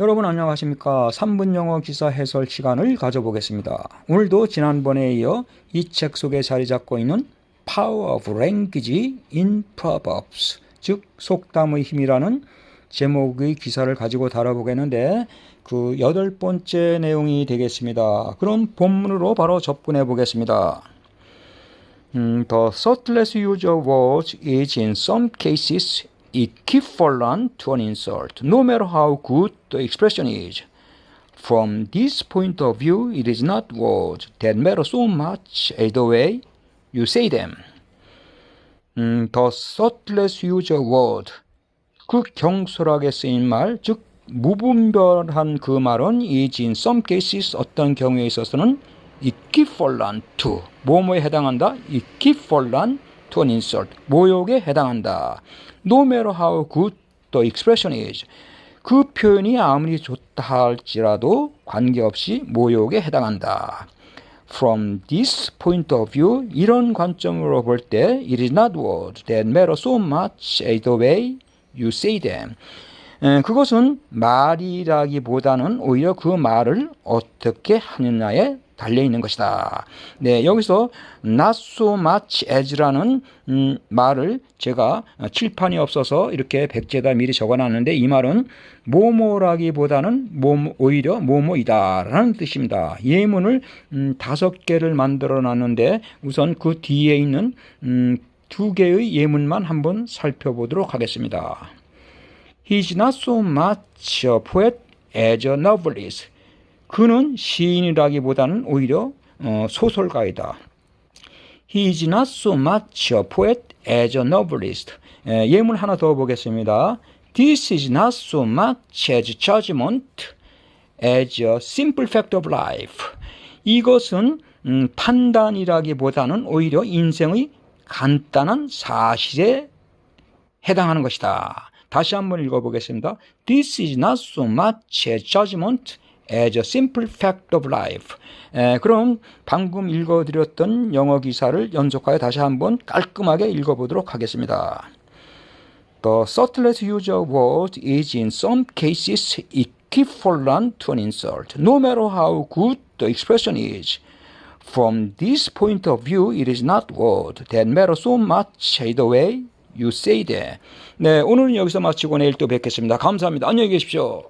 여러분 안녕하십니까? 3분 영어 기사 해설 시간을 가져보겠습니다. 오늘도 지난번에 이어 이 책 속에 자리 잡고 있는 Power of Language in Proverbs, 즉 속담의 힘이라는 제목의 기사를 가지고 다뤄보겠는데 그 여덟 번째 내용이 되겠습니다. 그럼 본문으로 바로 접근해 보겠습니다. 음, the thoughtless use of words is in some cases equivalent to an insult, no matter how good the expression is. From this point of view, it is not words that matter so much as the way you say them. 음, the thoughtless use of word. 그 경솔하게 쓰인 말, 즉 무분별한 그 말은 is in some cases 어떤 경우에 있어서는 equivalent to 뭐뭐에 해당한다? equivalent to an insult 모욕에 해당한다. No matter how good the expression is 그 표현이 아무리 좋다 할지라도 관계없이 모욕에 해당한다. From this point of view, 이런 관점으로 볼 때, it is not words that matter so much as the way you say them. 에, 그것은 말이라기보다는 오히려 그 말을 어떻게 하느냐에 달려 있는 것이다. 네, 여기서 not so much as라는 음, 말을 제가 칠판이 없어서 이렇게 백제다 미리 적어놨는데 이 말은 뭐뭐라기보다는 뭐 오히려 뭐뭐이다라는 뜻입니다. 예문을 음, 다섯 개를 만들어놨는데 우선 그 뒤에 있는 음, 두 개의 예문만 한번 살펴보도록 하겠습니다. He's not so much a poet as a novelist. 그는 시인이라기보다는 오히려 어, 소설가이다. He is not so much a poet as a novelist. 예, 예문 하나 더 보겠습니다. This is not so much as judgment as a simple fact of life. 이것은 음, 판단이라기보다는 오히려 인생의 간단한 사실에 해당하는 것이다. 다시 한번 읽어보겠습니다. This is not so much as judgment as a simple fact of life. 에, 그럼 방금 읽어드렸던 영어 기사를 연속하여 다시 한번 깔끔하게 읽어보도록 하겠습니다. The subtlest use of words is in some cases equivalent to an insult, no matter how good the expression is. From this point of view, it is not words that matter so much as the way you say them. 네, 오늘은 여기서 마치고 내일 또 뵙겠습니다. 감사합니다. 안녕히 계십시오.